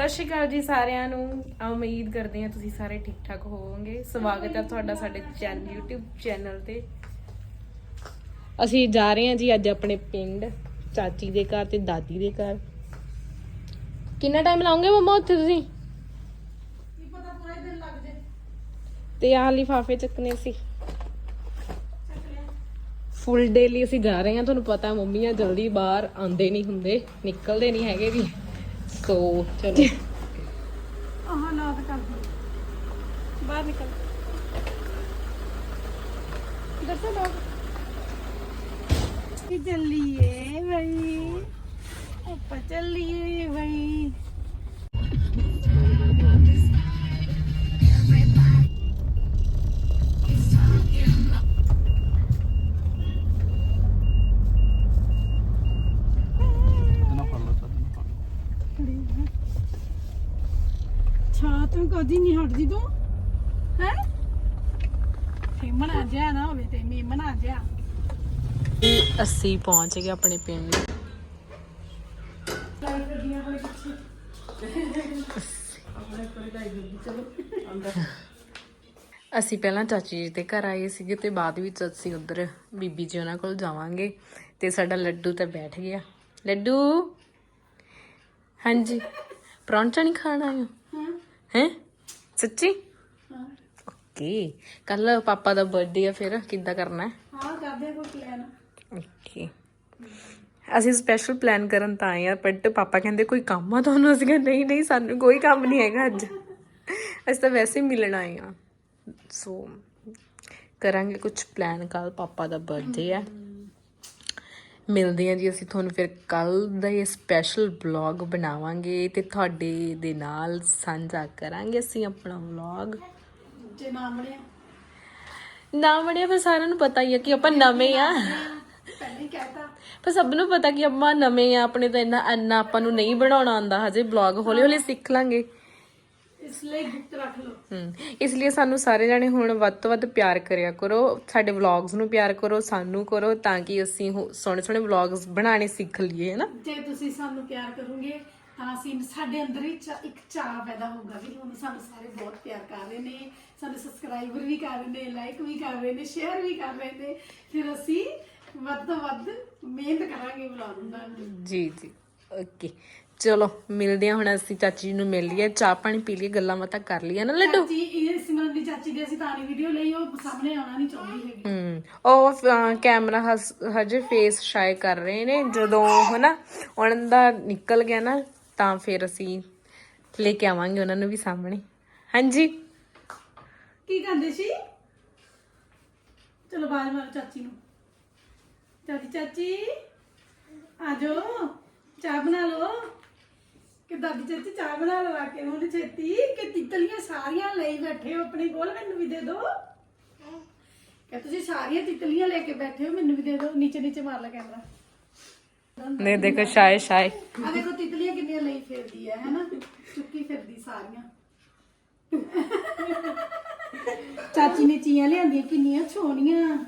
ਸਤਿ ਸ਼੍ਰੀ ਅਕਾਲ ਜੀ ਸਾਰਿਆਂ ਨੂੰ। ਉਮੀਦ ਕਰਦੇ ਹਾਂ ਤੁਸੀਂ ਸਾਰੇ ਠੀਕ ਠਾਕ ਹੋਵੋਗੇ। ਸਵਾਗਤ ਹੈ ਤੁਹਾਡਾ ਸਾਡੇ ਚੈਨਲ YouTube ਚੈਨਲ ਤੇ। ਅਸੀਂ ਜਾ ਰਹੇ ਹਾਂ ਜੀ ਅੱਜ ਆਪਣੇ ਪਿੰਡ ਚਾਚੀ ਦੇ ਘਰ ਤੇ ਦਾਦੀ ਦੇ ਘਰ। ਕਿੰਨਾ ਟਾਈਮ ਲਾਉਂਗੇ ਮਮਾ ਉੱਥੇ ਤੁਸੀਂ? ਤੇ ਆਹ ਲਿਫਾਫੇ ਚੱਕਨੇ ਸੀ। ਫੁੱਲ ਡੇ ਲਈ ਅਸੀਂ ਜਾ ਰਹੇ ਹਾਂ ਤੁਹਾਨੂੰ ਪਤਾ ਮੰਮੀਆਂ ਜਲਦੀ ਬਾਹਰ ਆਉਂਦੇ ਨਹੀਂ ਹੁੰਦੇ ਨਿਕਲਦੇ ਨਹੀਂ ਹੈਗੇ ਵੀ। ਸੋ ਚਲੋ। ਆਹ ਲਾਤ ਕਰ ਦੇ ਬਾਹਰ ਨਿਕਲ। ਦੱਸੋ ਲੋਕ। ਕਿ ਚੱਲੀਏ ਬਈ? ਆਪਾਂ ਚੱਲੀਏ ਬਈ। ਕਦੀ ਨਹੀਂ ਹਟਦੀ ਤੂੰ? ਹੈ? ਫੇਮਣ ਆ ਜਾ ਨਾ ਹੋਵੇ ਤੇ ਮੇਮਣ ਆ ਜਾ ਅਸੀਂ ਪਹੁੰਚ ਗਏ ਆਪਣੇ ਪਿੰਡ। ਅਸੀਂ ਪਹਿਲਾਂ ਚਾਚੀ ਜੀ ਦੇ ਘਰ ਆਏ ਸੀਗੇ ਤੇ ਬਾਅਦ ਵਿੱਚ ਅਸੀਂ ਉਧਰ ਬੀਬੀ ਜੀ ਉਹਨਾਂ ਕੋਲ ਜਾਵਾਂਗੇ ਤੇ ਸਾਡਾ ਲੱਡੂ ਤਾਂ ਬੈਠ ਗਿਆ। ਲੱਡੂ? ਹਾਂਜੀ। ਪਰੌਂਠਾ ਨਹੀਂ ਖਾਣਾ ਆਇਓ ਹੈ? ਸੱਚੀ? ਓਕੇ। ਕੱਲ ਪਾਪਾ ਦਾ ਬਰਥਡੇ ਆ ਫਿਰ ਕਿੱਦਾਂ ਕਰਨਾ? ਹੈ ਹਾਂ ਕਰਦੇ ਆ ਕੋਈ ਪਲਾਨ ਓਕੇ। ਅਸੀਂ ਸਪੈਸ਼ਲ ਪਲਾਨ ਕਰਨ ਤਾਂ ਆਏ ਆ ਬਟ ਪਾਪਾ ਕਹਿੰਦੇ ਕੋਈ ਕੰਮ ਆ ਤੁਹਾਨੂੰ? ਅਸੀਂ ਕਹਿੰਦੇ ਨਹੀਂ ਨਹੀਂ ਸਾਨੂੰ ਕੋਈ ਕੰਮ ਨਹੀਂ ਹੈਗਾ ਅੱਜ। ਅਸੀਂ ਤਾਂ ਵੈਸੇ ਹੀ ਮਿਲਣ ਆਏ ਆ। ਸੋ ਕਰਾਂਗੇ ਕੁਝ ਪਲਾਨ ਕੱਲ ਪਾਪਾ ਦਾ ਬਰਥਡੇ ਹੈ ਮਿਲਦੇ ਹਾਂ ਜੀ ਅਸੀਂ ਤੁਹਾਨੂੰ ਫਿਰ ਕੱਲ ਦਾ ਇਹ ਸਪੈਸ਼ਲ ਵਲੌਗ ਬਣਾਵਾਂਗੇ ਤੇ ਤੁਹਾਡੇ ਦੇ ਨਾਲ ਸਾਂਝਾ ਕਰਾਂਗੇ ਅਸੀਂ ਆਪਣਾ ਵਲੌਗ ਜੇ ਨਾ ਬਣਿਆ। ਨਾ ਬਣਿਆ ਪਰ ਸਾਰਿਆਂ ਨੂੰ ਪਤਾ ਹੀ ਆ ਕਿ ਆਪਾਂ ਨਵੇਂ ਆ। ਪਹਿਲੇ ਹੀ ਕਹਿਤਾ ਪਰ ਸਭ ਨੂੰ ਪਤਾ ਕਿ ਆਪਾਂ ਨਵੇਂ ਆ ਆਪਣੇ ਤਾਂ ਇੰਨਾ ਇੰਨਾ ਆਪਾਂ ਨੂੰ ਨਹੀਂ ਬਣਾਉਣਾ ਆਉਂਦਾ ਹਜੇ ਬਲੌਗ ਹੌਲੀ ਹੌਲੀ ਸਿੱਖ ਲਾਂਗੇ। ਇਸ ਲਈ ਗੁਪਤ ਰੱਖ ਲਓ। ਹਮ ਇਸ ਲਈ ਸਾਨੂੰ ਸਾਰੇ ਜਾਣੇ ਹੁਣ ਵੱਧ ਤੋਂ ਵੱਧ ਪਿਆਰ ਕਰਿਆ ਕਰੋ ਸਾਡੇ ਵਲੌਗਸ ਨੂੰ ਪਿਆਰ ਕਰੋ ਸਾਨੂੰ ਕਰੋ ਤਾਂ ਕਿ ਅਸੀਂ ਹੋ- ਸੋਹਣੇ ਸੋਹਣੇ ਵਲੌਗਸ ਬਣਾਉਣੇ ਸਿੱਖ ਲਈਏ ਨਾ? ਜੇ ਤੁਸੀਂ ਸਾਨੂੰ ਪਿਆਰ ਕਰੋਗੇ ਤਾਂ ਅਸੀਂ ਸਾਡੇ ਅੰਦਰ ਹੀ ਚਾ- ਇੱਕ ਚਾਹ ਪੈਦਾ ਹੋਊਗਾ ਵੀ ਹੁਣ ਸਾਨੂੰ ਸਾਰੇ ਬਹੁਤ ਪਿਆਰ ਕਰ ਰਹੇ ਨੇ ਸਾਡੇ ਸਬਸਕ੍ਰਾਈਬਰ ਵੀ ਕਰ ਰਹੇ ਨੇ ਲਾਈਕ ਵੀ ਕਰ ਰਹੇ ਨੇ ਸ਼ੇਅਰ ਵੀ ਕਰ ਰਹੇ ਨੇ ਫਿਰ ਅਸੀਂ ਵੱਧ ਤੋਂ ਵੱਧ ਮਿਹਨਤ ਕਰਾਂਗੇ ਵਲੌਗ ਬਣਾਉਣ ਦੀ। ਜੀ ਜੀ ਓਕੇ ਚਲੋ ਮਿਲਦੇ ਹਾਂ ਹੁਣ ਅਸੀਂ ਚਾਚੀ ਜੀ ਨੂੰ ਮਿਲ ਲਈਏ ਚਾਹ ਪਾਣੀ ਪੀ ਲਈਏ ਗੱਲਾਂ ਬਾਤਾਂ ਕਰ ਲਈਏ ਨਾ ਲੱਡੂ? ਚਾਚੀ ਇਹ ਸਿਮਰਨ ਦੀ ਚਾਚੀ ਦੀ ਅਸੀਂ ਤਾਂ ਨਹੀਂ ਵੀਡੀਓ ਲਈ ਉਹ ਸਾਹਮਣੇ ਆਉਣਾ ਨਹੀਂ ਚਾਹੁੰਦੀ ਹੈਗੀ। ਹਮ ਉਹ ਅਹ, ਕੈਮਰਾ ਹਸ- ਹਜੇ ਫੇਸ ਸ਼ਾਇ ਕਰ ਰਹੇ ਨੇ ਜਦੋਂ ਹਨਾ ਉਹਨਾਂ ਦਾ ਨਿਕਲ ਗਿਆ ਨਾ ਤਾਂ ਫਿਰ ਅਸੀਂ ਲੈ ਕੇ ਆਵਾਂਗੇ ਉਹਨਾਂ ਨੂੰ ਵੀ ਸਾਹਮਣੇ। ਹਾਂਜੀ? ਕੀ ਕਹਿੰਦੇ ਸੀ? ਚਲੋ ਬਾਜ ਮਾਰੋ ਚਾਚੀ ਨੂੰ। ਚਾਚੀ ਚਾਚੀ ਆ ਜਾਓ ਚਾਹ ਬਣਾ ਲਓ। ਕਿ ਦਾਦੀ ਚਾਚੀ ਚਾਹ ਬਣਾ ਲਓ ਆ ਕੇ ਹੁਣ ਛੇਤੀ ਕਿ ਤਿੱਤਲੀਆਂ ਸਾਰੀਆਂ ਲਈ ਬੈਠੇ ਹੋ ਆਪਣੇ ਕੋਲ ਮੈਨੂੰ ਵੀ ਦੇ ਦਿਓ ਕਿ ਤੁਸੀਂ ਸਾਰੀਆਂ ਤਿੱਤਲੀਆਂ ਲੈ ਕੇ ਬੈਠੇ ਹੋ ਮੈਨੂੰ ਵੀ ਦੇ ਦਿਓ ਨੀਚੇ ਨੀਚੇ ਮਾਰ ਲੈ ਕੈਮਰਾ। ਨੇ ਦੇਖੋ ਸ਼ਾਇ ਸ਼ਾਇ ਆ ਦੇਖੋ ਤਿੱਤਲੀਆਂ ਕਿੰਨੀਆਂ ਲਈ ਫਿਰਦੀ ਹੈ ਹੈਨਾ? ਚੁੱਕੀ ਫਿਰਦੀ ਸਾਰੀਆਂ। ਚਾਚੀ ਨੇ ਚੀਆਂ ਲਿਆਂਦੀਆਂ ਕਿੰਨੀਆਂ ਛੋਣੀਆਂ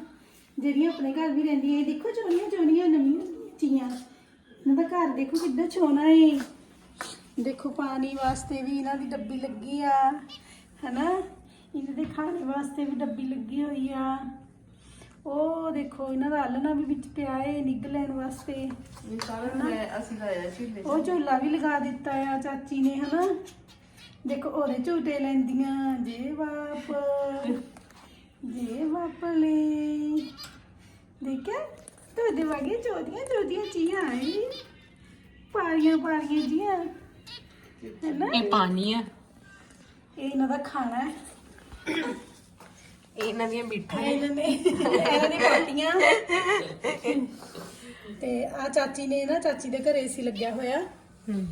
ਜਿਹੜੀਆਂ ਆਪਣੇ ਘਰ ਵੀ ਰਹਿੰਦੀਆਂ ਇਹ ਦੇਖੋ ਛੋਣੀਆਂ ਛੋਣੀਆਂ ਨਵੀਆਂ ਚੀਆਂ। ਇਹਨਾਂ ਦਾ ਘਰ ਦੇਖੋ ਕਿੱਦਾਂ ਛੋਣਾ ਏ। ਦੇਖੋ ਪਾਣੀ ਵਾਸਤੇ ਵੀ ਇਹਨਾਂ ਦੀ ਡੱਬੀ ਲੱਗੀ ਆ ਹੈਨਾ? ਇਹਨਾਂ ਦੇ ਖਾਣੇ ਵਾਸਤੇ ਵੀ ਡੱਬੀ ਲੱਗੀ ਹੋਈ ਆ। ਉਹ ਦੇਖੋ ਇਹਨਾਂ ਦਾ ਆਲਣਾ ਵੀ ਵਿੱਚ ਪਿਆ ਏ ਨਿੱਘ ਲੈਣ ਵਾਸਤੇ। ਅਸੀਂ ਲਾਇਆ ਸੀ ਉਹ ਝੂਲਾ ਵੀ ਲਗਾ ਦਿੱਤਾ ਆ ਚਾਚੀ ਨੇ ਹਨਾ? ਦੇਖੋ ਉਹਦੇ ਝੂਟੇ ਲੈਂਦੀਆਂ ਜੇ ਬਾਪ ਜੇ ਬਾਪ ਲੈ। ਦੇਖਿਆ? ਤੁਹਾਡੇ ਵਾਗੇ ਚੋਦੀਆਂ ਚੋਦੀਆਂ ਚੀਆਂ ਆਈ ਪਾਰੀਆਂ ਪਾਰੀਆਂ ਜੀਆਂ। ਇਹ ਪਾਣੀ ਹੈ ਇਹ ਇਹਨਾਂ ਦਾ ਖਾਣਾ ਹੈ। ਇਹ ਇਹਨਾਂ ਦੀਆਂ ਮਿੱਠਾਂ ਇਹਨਾਂ ਨੇ ਇਹਨਾਂ ਦੀ ਪਾਰਟੀਆਂ। ਤੇ ਆ ਚਾਚੀ ਨੇ ਨਾ ਚਾਚੀ ਦੇ ਘਰੇ ਸੀ ਲੱਗਿਆ ਹੋਇਆ। ਹਮ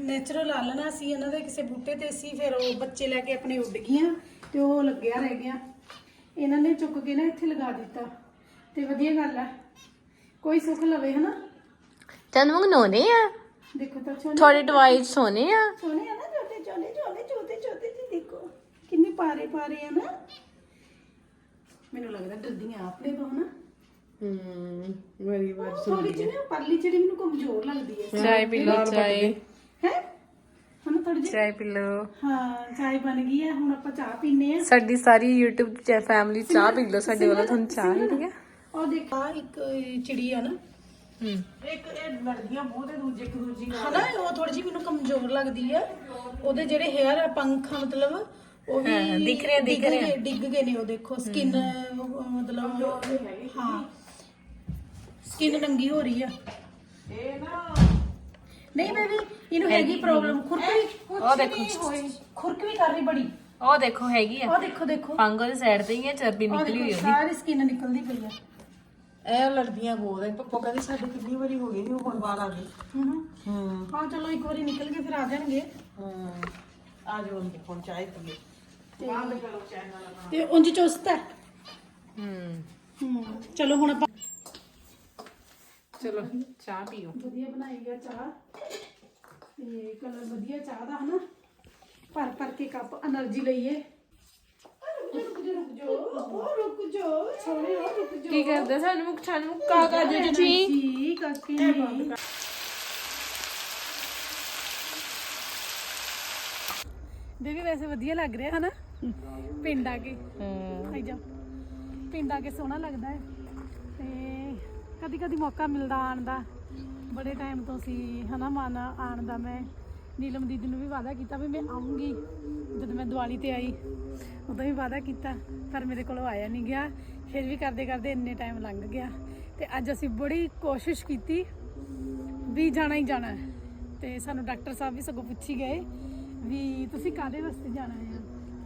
ਨੇਚਰਲ ਆਲਣਾ ਸੀ ਇਹਨਾਂ ਦੇ ਕਿਸੇ ਬੂਟੇ ਤੇ ਸੀ ਫਿਰ ਉਹ ਬੱਚੇ ਲੈ ਕੇ ਆਪਣੇ ਉੱਡ ਗਈਆਂ ਤੇ ਉਹ ਲੱਗਿਆ ਰਹਿ ਗਿਆ। ਇਹਨਾਂ ਨੇ ਚੁੱਕ ਕੇ ਨਾ ਇੱਥੇ ਲਗਾ ਦਿੱਤਾ। ਤੇ ਵਧੀਆ ਗੱਲ ਆ। ਕੋਈ ਸੁੱਖ ਲਵੇ ਹਨਾ? ਤੈਨੂੰ ਮੰਗ ਨੋਨੇ ਆ। देखो तो छोले ਤੁਹਾਡੇ ਟਵਾਈਸ ਆ। सोने है ना छोटे छोले छोले छोटे छोटे से देखो कितने पारे पारे ਮੈਨੂੰ ਲੱਗਦਾ ਡਰਦੀਆਂ ਆਪਣੇ ਪਾਉਣਾ ਹੂੰ ਮੇਰੀ ਥੋੜੀ ਜਿਹੀ ਨਾ ਪਰਲੀ ਜਿਹੜੀ ਮੈਨੂੰ ਕਮਜ਼ੋਰ ਲੱਗਦੀ ਹੈ। ਚਾਹ ਪੀ ਲਓ ਚਾਹ ਹੈ ਚਾਹ ਪੀ ਲੋ ਹਾਂ ਚਾਹ ਬਣ ਗਈ ਹੈ। ਹੁਣ ਆਪਾਂ ਚਾਹ ਪੀਨੇ ਆ ਸਾਡੀ ਸਾਰੀ YouTube ਫੈਮਿਲੀ ਚਾਹ ਪੀ ਲੋ ਸਾਡੇ ਵੱਲੋਂ ਤੁਹਾਨੂੰ ਚਾਹ ਹੈ। ਉਹ ਦੇਖ ਇੱਕ ਚਿੜੀ ਨਾ। ਇੱਕ ਇਹ ਲੜਦੀਆਂ ਬਹੁਤ ਹੈ ਦੂਜੇ ਇੱਕ ਦੂਜੀ ਨਾਲ। ਹਨਾ ਉਹ ਥੋੜੀ ਜਿਹੀ ਮੈਨੂੰ ਕਮਜ਼ੋਰ ਲੱਗਦੀ ਆ। ਉਹਦੇ ਜਿਹੜੇ ਹੇਅਰ ਆ ਪੰਖ ਆ ਮਤਲਬ ਉਹ ਵੀ ਹਾਂ, ਦਿਖ ਰਹੇ ਆ, ਦਿਖ ਡਿੱਗ ਰਹੇ। ਆ। ਗਏ- ਡਿੱਗ ਗਏ ਨੇ ਉਹ ਦੇਖੋ। ਸਕਿਨ ਮਤਲਬ ਹਾਂ। ਸਕਿਨ ਨੰਗੀ ਹੋ ਰਹੀ ਆ। ਨਹੀਂ ਬੇਬੀ ਇਹਨੂੰ ਹੈਗੀ ਪ੍ਰੋਬਲਮ ਖੁਰਕ ਵੀ ਉਹ ਦੇਖੋ। ਖੁਰਕ ਵੀ ਕਰ ਰਹੀ ਬੜੀ। ਉਹ ਦੇਖੋ ਹੈਗੀ ਆ। ਉਹ ਦੇਖੋ ਦੇਖੋ। ਪੰਗੋ ਦੀ ਸਾਈਡ ਤੇ ਹੀ ਹੈ ਚਰਬੀ ਨਿਕਲੀ ਹੋਈ ਉਹਦੀ। ਸਾਰੀ ਸਕਿਨ ਨਿਕਲਦੀ ਪਈ ਆ। ਐ ਲੜਦੀਆਂ ਗੋਲ ਐ ਪੱਪੋ ਕਹਿੰਦੀ ਸਾਡੀ ਕਿੰਨੀ ਵਾਰੀ ਹੋ ਗਈ ਸੀ ਹੁਣ ਬਾਹਰ ਆ ਗਏ। ਹਨਾ? ਹਾਂ। ਚਲੋ ਇੱਕ ਵਾਰੀ ਨਿਕਲ ਕੇ ਫਿਰ ਆ ਜਾਣਗੇ। ਹੂੰ। ਆ ਜਾਓ ਅੰਦਰ ਹੁਣ ਚਾਹ ਪੀਏ ਬੰਦ ਕਰੋ ਚੈਨਲ ਤੇ ਚਲੋ ਹੁਣ ਆਪਾਂ ਚਲੋ ਚਾਹ ਪੀਓ। ਵਧੀਆ ਬਣਾਈ ਆ ਚਾਹ। ਤੇ ਕਲਰ ਵਧੀਆ ਚਾਹ ਦਾ ਹਨਾ? ਭਰ ਭਰ ਕੇ ਕੱਪ એનર્ਜੀ ਲਈਏ। ਰੁਕ ਉਹ ਸੋਹਣੇ ਕੀ ਕਰਦੇ? ਸਾਨੂੰ ਜੀ ਕਾਕੇ ਵੈਸੇ ਵਧੀਆ ਲੱਗ ਰਿਹਾ ਹਨਾ? ਪਿੰਡ ਆ ਕੇ। ਆਈ ਜਾ। ਪਿੰਡ ਆ ਕੇ ਸੋਹਣਾ ਲੱਗਦਾ ਹੈ। ਤੇ ਕਦੀ ਕਦੀ ਮੌਕਾ ਮਿਲਦਾ ਆਉਣ ਦਾ। ਬੜੇ ਟਾਈਮ ਤੋਂ ਸੀ ਹਨਾ ਮਨ ਆਉਣ ਦਾ ਮੈਂ। ਨੀਲਮ ਦੀਦੀ ਨੂੰ ਵੀ ਵਾਅਦਾ ਕੀਤਾ ਵੀ ਮੈਂ ਆਉਂਗੀ ਜਦੋਂ ਮੈਂ ਦੀਵਾਲੀ ਤੇ ਆਈ, ਉਦੋਂ ਵੀ ਵਾਅਦਾ ਕੀਤਾ, ਪਰ ਮੇਰੇ ਕੋਲੋਂ ਆਇਆ ਨਹੀਂ ਗਿਆ। ਫਿਰ ਵੀ ਕਰਦੇ ਕਰਦੇ ਇੰਨੇ ਟਾਈਮ ਲੰਘ ਗਿਆ। ਤੇ ਅੱਜ ਅਸੀਂ ਬੜੀ ਕੋਸ਼ਿਸ਼ ਕੀਤੀ ਵੀ ਜਾਣਾ ਹੀ ਜਾਣਾ। ਹੈ। ਤੇ ਸਾਨੂੰ ਡਾਕਟਰ ਸਾਹਿਬ ਵੀ ਸਗੋਂ ਪੁੱਛੀ ਗਏ ਵੀ ਤੁਸੀਂ ਕਾਦੇ ਵਾਸਤੇ ਜਾਣਾ ਹੈ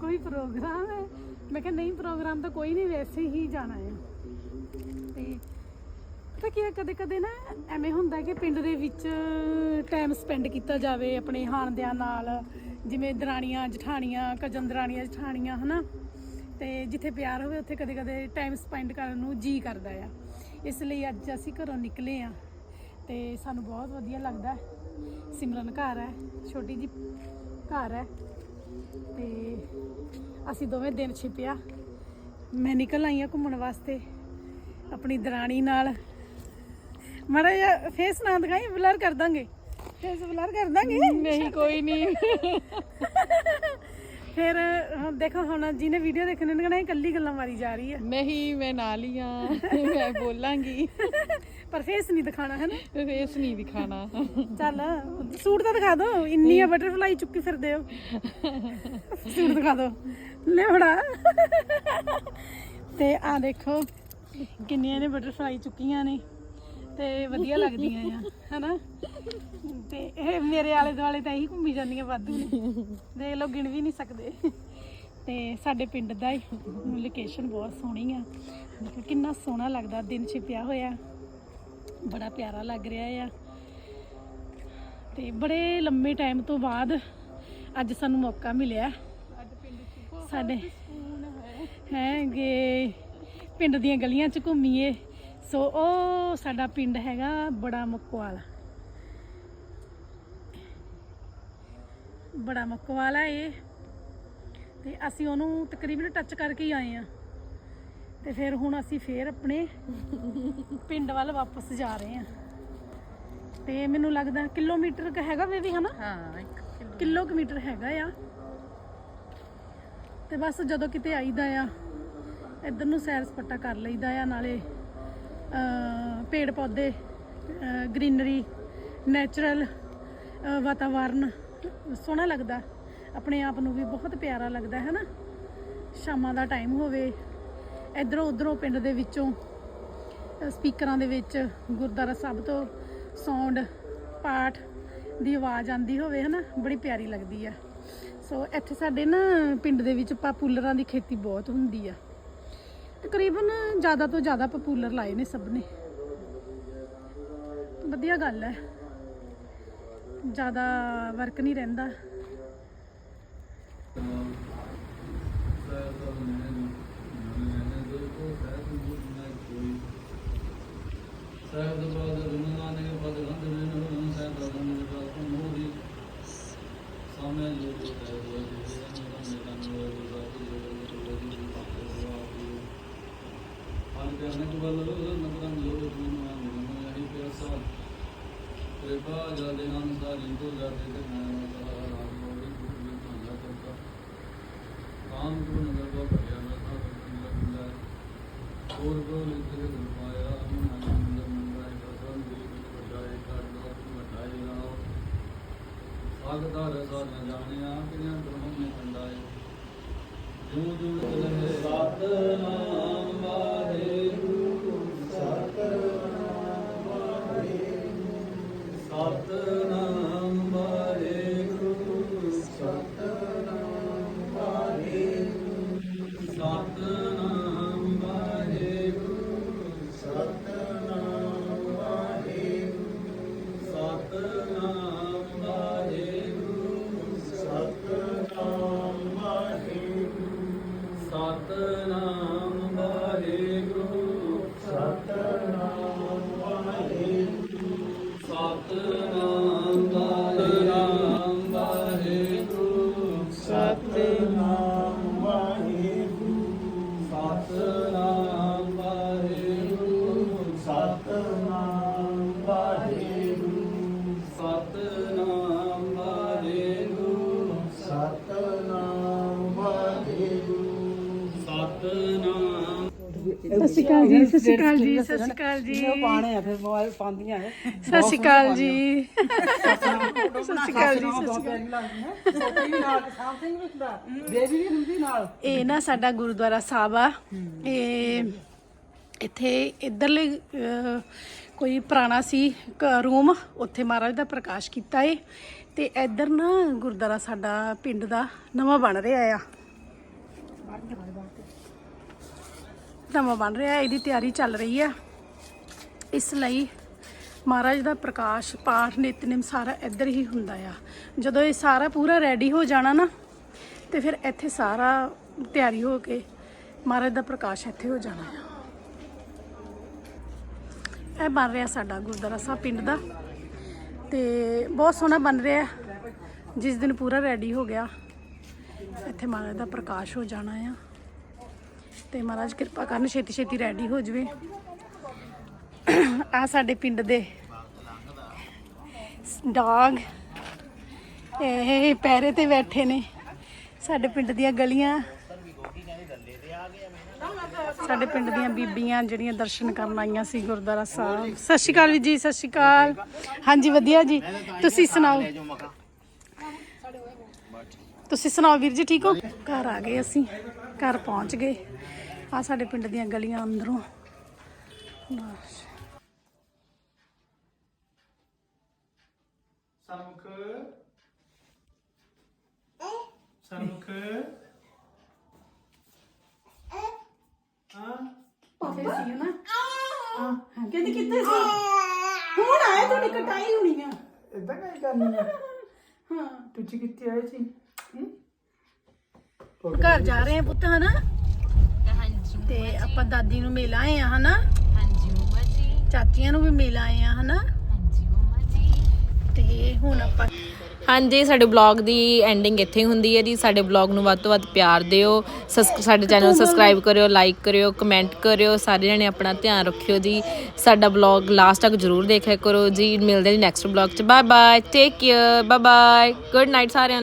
ਕੋਈ ਪ੍ਰੋਗਰਾਮ ਹੈ? ਮੈਂ ਕਿਹਾ, ਨਹੀਂ, ਪ੍ਰੋਗਰਾਮ ਤਾਂ ਕੋਈ ਨਹੀਂ, ਵੈਸੇ ਹੀ ਜਾਣਾ ਹੈ ਤੇ ਪਤਾ ਕੀ ਹੈ ਕਦੇ ਕਦੇ ਨਾ ਐਵੇਂ ਹੁੰਦਾ ਕਿ ਪਿੰਡ ਦੇ ਵਿੱਚ ਟਾਈਮ ਸਪੈਂਡ ਕੀਤਾ ਜਾਵੇ ਆਪਣੇ ਹਾਣਦਿਆਂ ਨਾਲ, ਜਿਵੇਂ ਦਰਾਣੀਆਂ, ਜਠਾਣੀਆਂ ਕਜਨ ਦਰਾਣੀਆਂ ਜਠਾਣੀਆਂ, ਹਨਾ? ਤੇ ਜਿੱਥੇ ਪਿਆਰ ਹੋਵੇ, ਉੱਥੇ ਕਦੇ ਕਦੇ ਟਾਈਮ ਸਪੈਂਡ ਕਰਨ ਨੂੰ ਜੀ ਕਰਦਾ ਆ। ਇਸ ਲਈ ਅੱਜ ਅਸੀਂ ਘਰੋਂ ਨਿਕਲੇ ਆ ਤੇ ਸਾਨੂੰ ਬਹੁਤ ਵਧੀਆ ਲੱਗਦਾ ਸਿਮਰਨ ਘਰ ਹੈ, ਛੋਟੀ ਜੀ ਘਰ ਹੈ। ਤੇ ਅਸੀਂ ਦੋਵੇਂ ਦਿਨ ਛਿਪਿਆ। ਮੈਂ ਨਿਕਲ ਆਈ ਆ ਘੁੰਮਣ ਵਾਸਤੇ, ਆਪਣੀ ਦਰਾਣੀ ਨਾਲ। ਮਾੜਾ ਜਿਹਾ ਫੇਸ ਨਾ ਦਿਖਾਈ ਬਲਰ ਕਰ ਦਾਂਗੇ। ਫੇਸ ਬਲਰ ਕਰ ਦਾਂਗੇ। ਨਹੀਂ ਕੋਈ ਨਹੀਂ। ਫਿਰ ਹੁਣ ਦੇਖੋ ਹੁਣ ਜਿਹਨੇ ਵੀਡੀਓ ਦੇਖਣੇ ਨੇ ਕਹਣਾ ਇਕੱਲੀ ਗੱਲਾਂ ਮਾਰੀ ਜਾ ਰਹੀ ਹੈ ਨਹੀਂ ਮੈਂ ਨਾਲ ਹੀ ਆ ਮੈਂ ਬੋਲਾਂਗੀ। ਪਰ ਫੇਸ ਨਹੀਂ ਦਿਖਾਣਾ ਹੈ ਨਾ ਫੇਸ ਨਹੀਂ ਦਿਖਾਣਾ ਚੱਲ ਸੂਟ ਤਾਂ ਦਿਖਾ ਦਿਓ ਇੰਨੀ ਆ ਬਟਰਫਲਾਈ ਚੁੱਕੀ ਫਿਰਦੇ ਹੋ। ਸੂਟ ਦਿਖਾ ਦਿਓ ਲੈ ਫੜਾ। ਤੇ ਆ ਦੇਖੋ ਕਿੰਨੀਆਂ ਨੇ ਬਟਰਫਲਾਈ ਚੁੱਕੀਆਂ ਨੇ। ਤੇ ਵਧੀਆ ਲੱਗਦੀਆਂ ਆ ਹਨਾ? ਤੇ ਇਹ ਮੇਰੇ ਆਲੇ ਦੁਆਲੇ ਤਾਂ ਇਹੀ ਘੁੰਮੀ ਜਾਂਦੀਆਂ ਵਾਧੂ ਨੇ। ਦੇਖ ਲਓ ਗਿਣ ਵੀ ਨਹੀਂ ਸਕਦੇ। ਤੇ ਸਾਡੇ ਪਿੰਡ ਦਾ ਲੋਕੇਸ਼ਨ ਬਹੁਤ ਸੋਹਣੀ ਆ। ਦੇਖੋ ਕਿੰਨਾ ਸੋਹਣਾ ਲੱਗਦਾ ਦਿਨ ਛਿਪਿਆ ਹੋਇਆ। ਬੜਾ ਪਿਆਰਾ ਲੱਗ ਰਿਹਾ ਆ। ਤੇ ਬੜੇ ਲੰਮੇ ਟਾਈਮ ਤੋਂ ਬਾਅਦ ਅੱਜ ਸਾਨੂੰ ਮੌਕਾ ਮਿਲਿਆ। ਸਾਡੇ ਹੈਗੇ ਪਿੰਡ ਦੀਆਂ ਗਲੀਆਂ 'ਚ ਘੁੰਮੀਏ। ਸੋ ਉਹ ਸਾਡਾ ਪਿੰਡ ਹੈਗਾ ਬੜਾ ਮੱਕਵਾਲ। ਬੜਾ ਮੱਕਵਾਲ ਹੈ ਇਹ ਤੇ ਅਸੀਂ ਉਹਨੂੰ ਤਕਰੀਬਨ ਟੱਚ ਕਰਕੇ ਹੀ ਆਏ ਆ ਤੇ ਫਿਰ ਹੁਣ ਅਸੀਂ ਫੇਰ ਆਪਣੇ ਪਿੰਡ ਵੱਲ ਵਾਪਸ ਜਾ ਰਹੇ ਆ ਤੇ ਮੈਨੂੰ ਲੱਗਦਾ ਕਿਲੋਮੀਟਰ ਕ ਹੈਗਾ ਵੇ ਵੀ ਹਨਾ? ਹਾਂ ਇੱਕ ਕਿਲੋਮੀਟਰ। ਹੈਗਾ ਆ। ਤੇ ਬਸ ਜਦੋਂ ਕਿਤੇ ਆਈਦਾ ਆ ਇੱਧਰ ਨੂੰ ਸੈਰ ਸਪਾਟਾ ਕਰ ਲਈਦਾ ਆ ਨਾਲੇ ਪੇੜ ਪੌਦੇ ਗ੍ਰੀਨਰੀ, ਨੈਚੁਰਲ ਵਾਤਾਵਰਨ। ਸੋਹਣਾ ਲੱਗਦਾ। ਆਪਣੇ ਆਪ ਨੂੰ ਵੀ ਬਹੁਤ ਪਿਆਰਾ ਲੱਗਦਾ, ਹੈ ਨਾ? ਸ਼ਾਮਾਂ ਦਾ ਟਾਈਮ ਹੋਵੇ, ਇਧਰੋਂ ਉਧਰੋਂ ਪਿੰਡ ਦੇ ਵਿੱਚੋਂ ਸਪੀਕਰਾਂ ਦੇ ਵਿੱਚ ਗੁਰਦੁਆਰਾ ਸਾਹਿਬ ਤੋਂ ਸਾਊਂਡ ਪਾਠ ਦੀ ਆਵਾਜ਼ ਆਂਦੀ ਹੋਵੇ ਹਨਾ ਬੜੀ ਪਿਆਰੀ ਲੱਗਦੀ ਆ। ਸੋ ਇੱਥੇ ਸਾਡੇ ਨਾ ਪਿੰਡ ਦੇ ਵਿੱਚ ਪਾਪੂਲਰਾਂ ਦੀ ਖੇਤੀ ਬਹੁਤ ਹੁੰਦੀ ਆ। ਤਕਰੀਬਨ ਜ਼ਿਆਦਾ ਤੋਂ ਜ਼ਿਆਦਾ ਪਪੂਲਰ ਲਾਏ ਨੇ ਸਭ ਨੇ। ਵਧੀਆ ਗੱਲ ਹੈ। ਜ਼ਿਆਦਾ ਵਰਕ ਨਹੀਂ ਰਹਿੰਦਾ। ਸਹਿਬ ਬਾਦ ਰੁਨਾ ਨੇ ਪਦ ਰੰਦ ਨੇ ਸਹਿਬ ਦਾ ਰੰਦ ਦਾ ਮੋਦੀ ਸਾਹਮਣੇ ਜੋ ਹੈ। జనకు బదులు నగరంలో అహి పేస కృపా జలదినానుసారింతో జాతీయ काम को नगर का पर्यावरण था और को लेते हुए घुमाया हम आनंद मंगाए प्रसन्न देव बजाए काटदार बटाए राव सागदार ऐसा न जाने आप यहाँ ब्रह्म ने खंडाए जो जो ਸਤਿ ਸ਼੍ਰੀ ਅਕਾਲ ਜੀ ਸਤਿ ਸ਼੍ਰੀ ਅਕਾਲ ਜੀ ਸਤਿ ਸ਼੍ਰੀ ਅਕਾਲ ਜੀ। ਉਹ ਪਾਣੇ ਆ ਫਿਰ ਮੋਬਾਈਲ ਪਾਉਂਦੀਆਂ ਹੈ ਸਤਿ ਸ਼੍ਰੀ ਅਕਾਲ ਜੀ। ਸਤਿ ਸ਼੍ਰੀ ਅਕਾਲ ਜੀ ਸਤਿ ਸ਼੍ਰੀ ਅਕਾਲ। ਬੇਬੀ ਵੀ ਹੁੰਦੀ ਨਾਲ ਇਹ ਨਾ ਸਾਡਾ ਗੁਰਦੁਆਰਾ ਸਾਹਿਬ ਆ। ਇਹ ਇੱਥੇ ਇਧਰਲੇ ਕੋਈ ਪੁਰਾਣਾ ਸੀ ਰੂਮ ਉੱਥੇ ਮਹਾਰਾਜ ਦਾ ਪ੍ਰਕਾਸ਼ ਕੀਤਾ ਏ। ਤੇ ਇੱਧਰ ਨਾ ਗੁਰਦੁਆਰਾ ਸਾਡਾ ਪਿੰਡ ਦਾ ਨਵਾਂ ਬਣ ਰਿਹਾ ਆ। ਨਵਾਂ ਬਣ ਰਿਹਾ ਇਹਦੀ ਤਿਆਰੀ ਚੱਲ ਰਹੀ ਆ ਇਸ ਲਈ ਮਹਾਰਾਜ ਦਾ ਪ੍ਰਕਾਸ਼, ਪਾਠ ਨਿਤਨੇਮ ਸਾਰਾ ਇੱਧਰ ਹੀ ਹੁੰਦਾ ਆ। ਜਦੋਂ ਇਹ ਸਾਰਾ ਪੂਰਾ ਰੈਡੀ ਹੋ ਜਾਣਾ ਨਾ, ਤੇ ਫਿਰ ਇੱਥੇ ਸਾਰਾ ਤਿਆਰੀ ਹੋ ਕੇ ਮਹਾਰਾਜ ਦਾ ਪ੍ਰਕਾਸ਼ ਇੱਥੇ ਹੋ ਜਾਣਾ ਆ। ਇਹ ਬਣ ਰਿਹਾ ਸਾਡਾ ਗੁਰਦੁਆਰਾ ਸਾਹਿਬ ਪਿੰਡ ਦਾ। ਤੇ ਬਹੁਤ ਸੋਹਣਾ ਬਣ ਰਿਹਾ ਜਿਸ ਦਿਨ ਪੂਰਾ ਰੈਡੀ ਹੋ ਗਿਆ, ਇੱਥੇ ਮਹਾਰਾਜ ਦਾ ਪ੍ਰਕਾਸ਼ ਹੋ ਜਾਣਾ ਆ। ਤੇ ਮਹਾਰਾਜ ਕਿਰਪਾ ਕਰਨ ਛੇਤੀ ਛੇਤੀ ਰੈਡੀ ਹੋ ਜਵੇ। ਆ ਸਾਡੇ ਪਿੰਡ ਦੇ ਡੌਗ, ਇਹ ਪੈਰੇ ਤੇ ਬੈਠੇ ਨੇ। ਸਾਡੇ ਪਿੰਡ ਦੀਆਂ ਗਲੀਆਂ, ਸਾਡੇ ਪਿੰਡ ਦੀਆਂ ਬੀਬੀਆਂ ਜਿਹੜੀਆਂ ਦਰਸ਼ਨ ਕਰਨ ਆਈਆਂ ਸੀ ਗੁਰਦੁਆਰਾ ਸਾਹਿਬ। ਸਤਿ ਸ਼੍ਰੀ ਅਕਾਲ ਵੀਰ ਜੀ, ਸਤਿ ਸ਼੍ਰੀ ਅਕਾਲ। ਹਾਂਜੀ, ਵਧੀਆ ਜੀ। ਤੁਸੀਂ ਸੁਣਾਓ? ਤੁਸੀਂ ਸੁਣਾਓ ਵੀਰ ਜੀ, ਠੀਕ ਹੋ? ਘਰ ਆ ਗਏ ਅਸੀਂ। ਘਰ ਪਹੁੰਚ ਗਏ। ਆ ਸਾਡੇ ਪਿੰਡ ਦੀਆਂ ਗਲੀਆਂ ਅੰਦਰੋਂ। ਬਸ। ਸਰਮੁਖ ਸਰਮੁਖ ਹਾਂ। ਪਾਪੇ ਸੀ ਨਾ। ਹਾਂ। ਕਹਿੰਦੇ ਕਿੱਥੇ ਸੀ? ਹੁਣ ਆਏ ਤੁਹਾਡੀ ਕਟਾਈ ਹੋਣੀ ਆ। ਇਦਾਂ ਕਾਈ ਕਰਨੀ ਹੈ ਹਾਂ। ਤੁਸੀਂ ਕਿੱਥੇ ਆਏ ਸੀ? ਹੂੰ? ਘਰ ਜਾ ਰਹੇ ਆ ਪੁੱਤ ਹਨਾ? ਹਾਂਜੀ ਤੇ ਆਪਾਂ ਦਾਦੀ ਨੂੰ ਮਿਲ ਆਏ ਆ ਹਨਾ? ਹਾਂਜੀ ਮੰਮਾ ਜੀ। ਚਾਚੀਆਂ ਨੂੰ ਵੀ ਮਿਲ ਆਏ ਆ ਹਨਾ? ਹਾਂਜੀ ਮੰਮਾ ਜੀ। ਤੇ ਹੁਣ ਆਪਾਂ ਹਾਂਜੀ ਸਾਡੇ ਬਲੌਗ ਦੀ ਐਂਡਿੰਗ ਇੱਥੇ ਹੀ ਹੁੰਦੀ ਹੈ ਜੀ। ਸਾਡੇ ਬਲੌਗ ਨੂੰ ਵੱਧ ਤੋਂ ਵੱਧ ਪਿਆਰ ਦਿਓ। ਸਾਡੇ ਚੈਨਲ ਨੂੰ ਸਬਸਕ੍ਰਾਈਬ ਕਰਿਓ ਲਾਈਕ ਕਰਿਓ ਕਮੈਂਟ ਕਰਿਓ। ਸਾਰੇ ਜਣੇ ਆਪਣਾ ਧਿਆਨ ਰੱਖਿਓ ਜੀ। ਸਾਡਾ ਬਲੌਗ ਲਾਸਟ ਤੱਕ ਜਰੂਰ ਦੇਖਿਆ ਕਰੋ ਜੀ। ਮਿਲਦੇ ਜੀ ਨੈਕਸਟ ਬਲੌਗ 'ਚ। Bye bye take care bye bye good night ਸਾਰਿਆਂ ਨੂੰ।